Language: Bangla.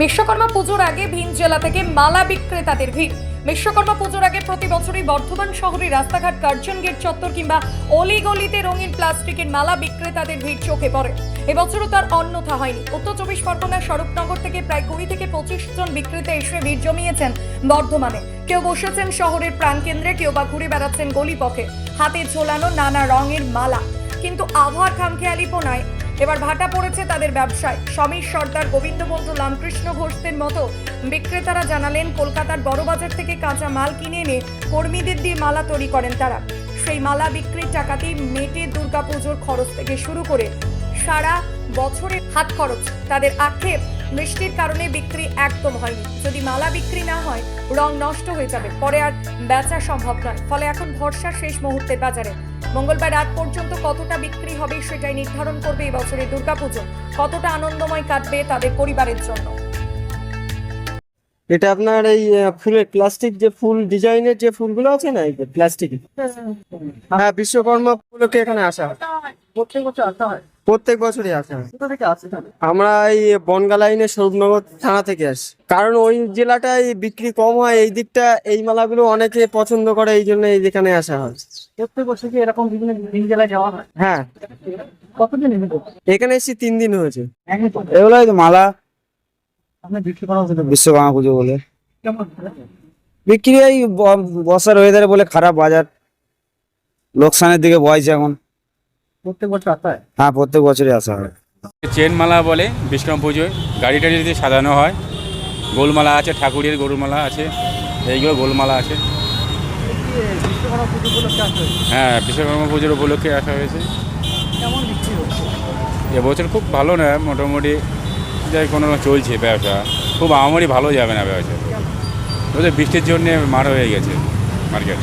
বিশ্বকর্মা পুজোর আগে ভিন জেলা থেকে মালা বিক্রেতাদের ভিড়। বিশ্বকর্মা পুজোর আগে প্রতি বছরই বর্ধমান শহরে রাস্তাঘাট কার্জন গেট চত্বর কিংবা অলিগলিতে রঙিন প্লাস্টিকের মালা বিক্রেতাদের ভিড় চোখে পড়ে। এবছরও তার অন্যথা হয়নি। উত্তর চব্বিশ পরগনার স্বরূপনগর থেকে প্রায় কুড়ি থেকে পঁচিশ জন বিক্রেতা এসে ভিড় জমিয়েছেন বর্ধমানে। কেউ বসেছেন শহরের প্রাণকেন্দ্রে, কেউ বা ঘুরে বেড়াচ্ছেন গলিপথে। হাতে ঝোলানো নানা রঙের মালা। কিন্তু আবহাওয়ার খামখেয়ালিপনায় এবার ভাটা পড়েছে তাদের ব্যবসায়। সমীর সর্দার গোবিন্দবন্ধু রামকৃষ্ণ ঘোষদের মতো বিক্রেতারা জানালেন, কলকাতার বড়বাজার থেকে কাঁচা মাল কিনে এনে কর্মীদের দিয়ে মালা তৈরি করেন তারা। সেই মালা বিক্রির টাকাতেই মেটে দুর্গাপুজোর খরচ থেকে শুরু করে সারা বছরের হাত খরচ। তাদের আক্ষেপ বৃষ্টির কারণে বিক্রি একদম হয়নি। যদি মালা বিক্রি না হয়, রং নষ্ট হয়ে যাবে। পরে আর বেচা সম্ভব নয়। ফলে এখন ভরসা শেষ মুহূর্তের বাজারে মঙ্গলবার রাত পর্যন্ত কতটা বিক্রি হবে সেটাই নির্ধারণ করবে এই বছরের দুর্গাপুজো। কতটা আনন্দময় কাটবে তাদের পরিবারের জন্য। এটা আপনার এই ফুলের প্লাস্টিক যে ফুল ডিজাইনের যে ফুলগুলো আছে না এই প্লাস্টিক হ্যাঁ বিশ্বকর্মা ফুলকে এখানে আসা হয়। প্রত্যেক বছর আসা হয়। প্রত্যেক বছরই আসা। কোথা থেকে আসে আমরা এই বনগা লাইনে স্বরূপনগর থানা থেকে আসি। কারণ ওই জেলাটায় বিক্রি কম হয় এই দিকটা এই মালাগুলো অনেকে পছন্দ করে এই জন্য এই যেখানে আসা হয়। প্রত্যেক বছর কি এরকম বিভিন্ন দিন জেলায় যাওয়া হয়? হ্যাঁ। কতদিন এখানে এসেছি তিন দিন হয়েছে। এগুলোই তো মালা। বিক্রি করা হচ্ছে বিশ্বকর্মা পুজো বলে। বিক্রি এই ব- বর্ষার ওয়েদারে বলে খারাপ বাজার। লোকসানের দিকে বয়স এখন। প্রত্যেক বছর আসা হয়? হ্যাঁ প্রত্যেক বছরই আসা হয়। চেন মালা বলে বিষ্ণু পুজোয়। গাড়ি টাড়ি দিয়ে সাজানো হয় গোলমালা আছে ঠাকুরের গরুমালা আছে এইগুলো গোলমালা আছে। হ্যাঁ বিশ্বকর্মা পুজোর উপলক্ষে আসা হয়েছে। কেমন বিক্রি হচ্ছে এবছর খুব ভালো না মোটামুটি যাই কোনো রকম চলছে ব্যবসা। খুব আমারই ভালো যাবে না ব্যবসা। বলছে বৃষ্টির জন্যে মার হয়ে গেছে মার্কেট।